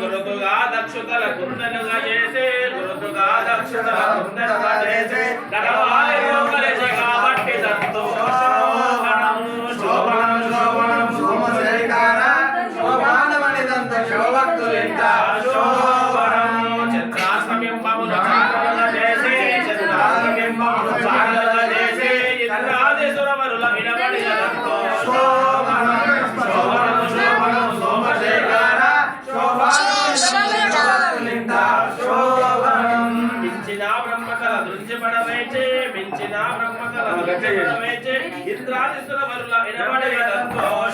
గురుతుగా దక్షుతల కుందనుగా చేసే గురుతుగా దక్షుతల కుందనుగా చేసే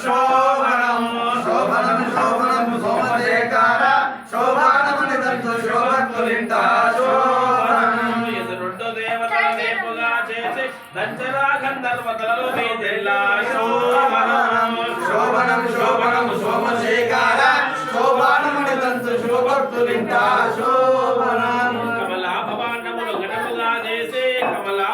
శోభనం శోభనం శోభనం. సోమశేఖర శోభానమణి దంత శోభక్తులింట శోభనం ఎదురుండు దేవతల వేపుగా చేసి దంచరా గంధర్వతలలో మీదెల్లా శోభనం శోభనం శోభనం సోమశేఖర శోభానమణి దంత శోభక్తులింట శోభనం కమలా భవాండములు గణముగా చేసే కమలా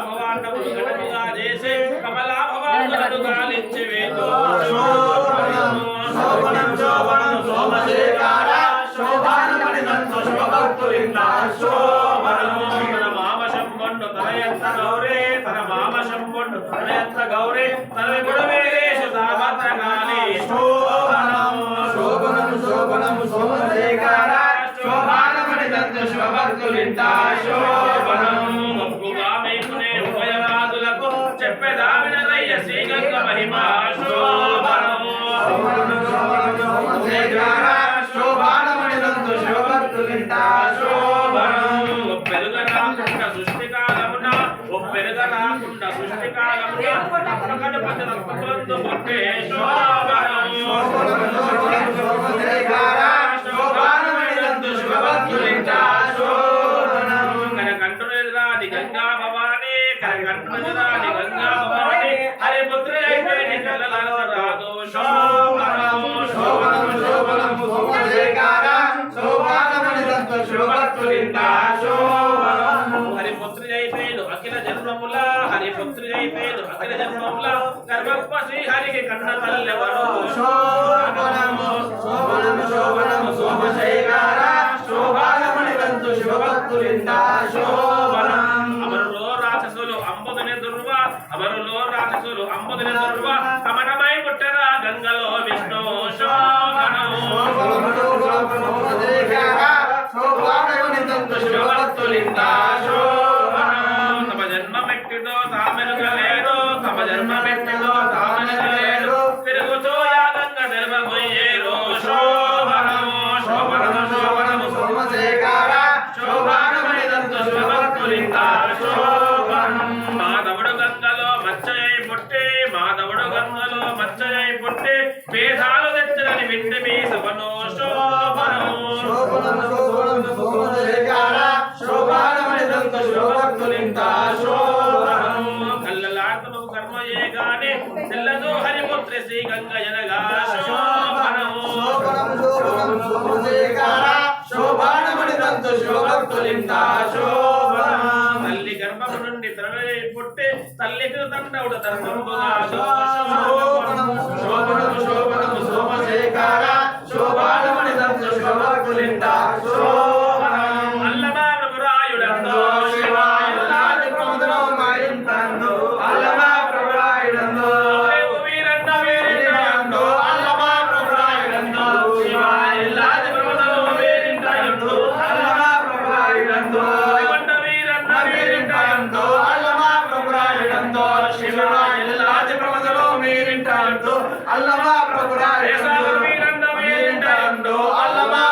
గౌరే తన మామ శంభండు శోభనం. శోభనం శోభనం సోమశేఖర శోభానమణి దంత శోభక్తులింట శోభనం మేకునే చెప్పెదావినదయ్య శ్రీగంగ మహిమా పెరుగరాకుండ సృష్టి కాలమున ఓ సృష్టి కాలమున గంగా భవాని కనకంఠురాది గంగా భవాని హరిపుత్రి అయిపోయి శోభానమణి అఖిల జన్మముల హరిపుత్రి అఖిల జన్మముల గర్భప్ప శ్రీహరికి కన్న తల్లెవరు శోభనం శోభనం శోభనం సోమశేఖర శోభానమణి దంత శోభక్తులింట శోభనం అమరులో రాక్షసులు అంబుదుని దుర్వ అమరులో రాక్షసులు అంబుదుని దుర్వ కమనమై పుట్టరా గంగలో విష్ణు hermana శోభనము శోభనం శోభనం సోమశేఖర శోభానమణి దంత శోభక్తులింట శోభనం. తల్లి గర్భము నుండి తరలి పుట్టి తల్లికి తండవుడు ధర్మముగా. శోభనం శోభనం శోభనం సోమశేఖర శోభానమణి దంత శోభక్తులింట శోభనం వీరింటయందో అల్లమా ప్రభురాయుడందో వీరన్న వీరింటయందో అల్లమా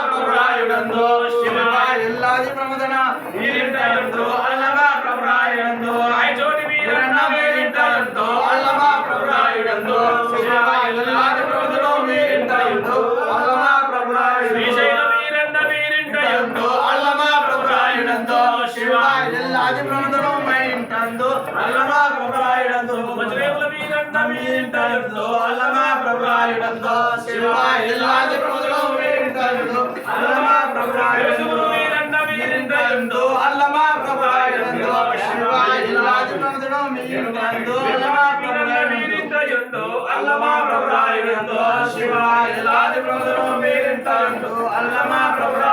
நபியின் தழுந்தோ அல்லமா பிரபுரா இடந்தோ சிவா எல்லாத்து பிரபுகளும் வீரின் தழுந்தோ அல்லமா பிரபுரா இடந்தோ வீரன் நபியின் தழுந்தோ அல்லமா பிரபுரா இடந்தோ சிவா எல்லாத்து பிரபுகளும் வீரின் தழுந்தோ அல்லமா பிரபுரா வீரின் தழுந்தோ அல்லமா பிரபுரா இடந்தோ சிவா எல்லாத்து பிரபுகளும் வீரின் தழுந்தோ அல்லமா பிரபுரா